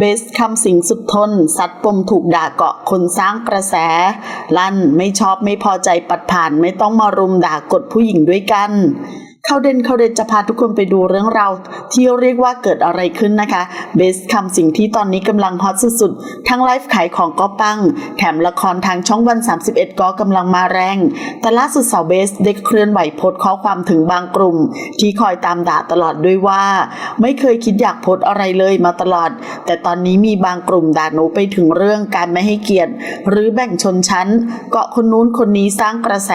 เบสคำสิงสุดทนสัตว์ปมถูกด่าเกาะคนสร้างกระแส ลั่นไม่ชอบไม่พอใจปัดผ่านไม่ต้องมารุมด่ากดผู้หญิงด้วยกัน ข้าเด่นเข้าเด่นจะพาทุกคนไปดูเรื่องราวที่เรียกว่าเกิดอะไรขึ้นนะคะเบสคำสิ่งที่ตอนนี้กำลังฮอตสุดๆ ทั้งไลฟ์ขายของก็ปัง แถมละครทางช่องวัน 31 ก็กำลังมาแรง แต่ล่าสุดสาวเบสได้เคลื่อนไหวโพสข้อความถึงบางกลุ่ม ที่คอยตามด่าตลอดด้วยว่า ไม่เคยคิดอยากโพสอะไรเลยมาตลอด แต่ตอนนี้มีบางกลุ่มด่าหนูไปถึงเรื่องการไม่ให้เกียรติ หรือแบ่งชนชั้น เกาะคนนู้นคนนี้สร้างกระแส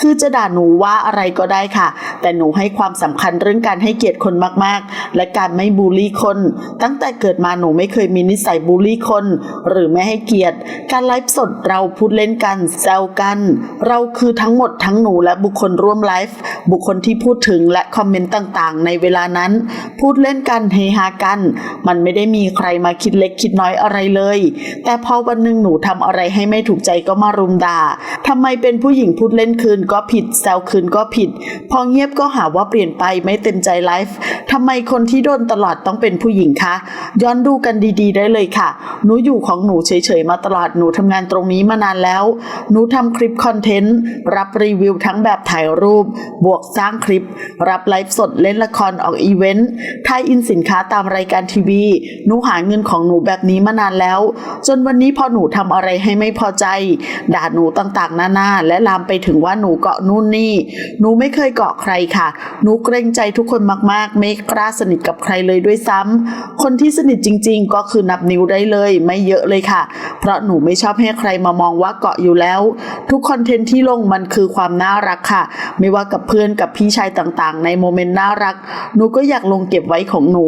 คือจะด่าหนูว่าอะไรก็ได้ค่ะ แต่หนูให้ความสำคัญเรื่องการให้เกียรติคนมากๆ และการไม่บูลลี่คน ตั้งแต่เกิดมาหนูไม่เคยมีนิสัยบูลลี่คน หรือไม่ให้เกียรติ การไลฟ์สดเราพูดเล่นกันแซวกัน เราคือทั้งหมดทั้งหนูและบุคคลร่วมไลฟ์บุคคลที่พูดถึงและคอมเมนต์ต่างๆ ในเวลานั้น พูดเล่นกันเฮฮากัน มันไม่ได้มีใครมาคิดเล็กคิดน้อยอะไรเลย แต่พอวันหนึ่งหนูทำอะไรให้ไม่ถูกใจก็มารุมด่าทำไมเป็นผู้หญิงพูดเล่นคืนก็ผิดแซวคืนก็ผิด พอเงียบก็หาว่าเปลี่ยนไปไม่เต็มใจไลฟ์ทำไมคนที่โดนตลอดต้องเป็นผู้หญิงคะ ย้อนดูกันดีๆ ได้เลยค่ะ หนูอยู่ของหนูเฉยๆมาตลอดหนูทำงานตรงนี้มานานแล้ว หนูทำคลิปคอนเทนต์ รับรีวิวทั้งแบบถ่ายรูป บวกสร้างคลิป รับไลฟ์สดเล่นละครออกอีเวนต์ทายอินสินค้าตามรายการทีวี หนูหาเงินของหนูแบบนี้มานานแล้ว จนวันนี้พอหนูทำอะไรให้ไม่พอใจ ด่าหนูต่างๆ หนานาและลามไปถึงว่าหนูเกาะนู่นนี่ หนูไม่เคยเกาะใครค่ะหนูเกรงใจทุกคนมากๆ ไม่กล้าสนิทกับใครเลยด้วยซ้ำคนที่สนิทจริง ๆ ก็คือนับนิ้วได้เลย ไม่เยอะเลยค่ะ เพราะหนูไม่ชอบให้ใครมามองว่าเกาะอยู่แล้ว ทุกคอนเทนต์ที่ลงมันคือความน่ารักค่ะ ไม่ว่ากับเพื่อนกับพี่ชายต่างๆ ในโมเมนต์น่ารัก หนูก็อยากลงเก็บไว้ของหนู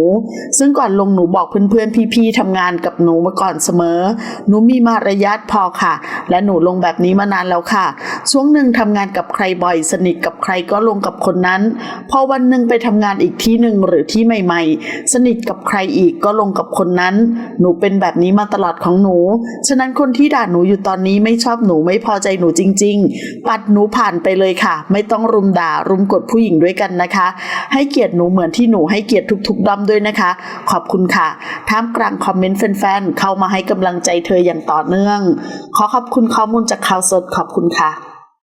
ซึ่งก่อนลงหนูบอกเพื่อนๆพี่ๆทำงานกับหนูมาก่อนเสมอ หนูมีมารยาทพอค่ะ และหนูลงแบบนี้มานานแล้วค่ะ ช่วงหนึ่งทำงานกับใครบ่อยสนิทกับใครก็ลงกับคนนั้นนั้น พอวันหนึ่งไปทำงานอีกที่หนึ่งหรือที่ใหม่ ๆ สนิทกับใครอีกก็ลงกับคนนั้น หนูเป็นแบบนี้มาตลอดของหนู ฉะนั้นคนที่ด่าหนูอยู่ตอนนี้ไม่ชอบหนูไม่พอใจหนูจริง ๆ ปัดหนูผ่านไปเลยค่ะ ไม่ต้องรุมด่ารุมกดผู้หญิงด้วยกันนะคะ ให้เกียรติหนูเหมือนที่หนูให้เกียรติทุกๆด้อมด้วยนะคะ ขอบคุณค่ะท่ามกลางคอมเมนต์แฟนๆเข้ามาให้กำลังใจเธออย่างต่อเนื่อง ขอขอบคุณข้อมูลจากข่าวสดขอบคุณค่ะ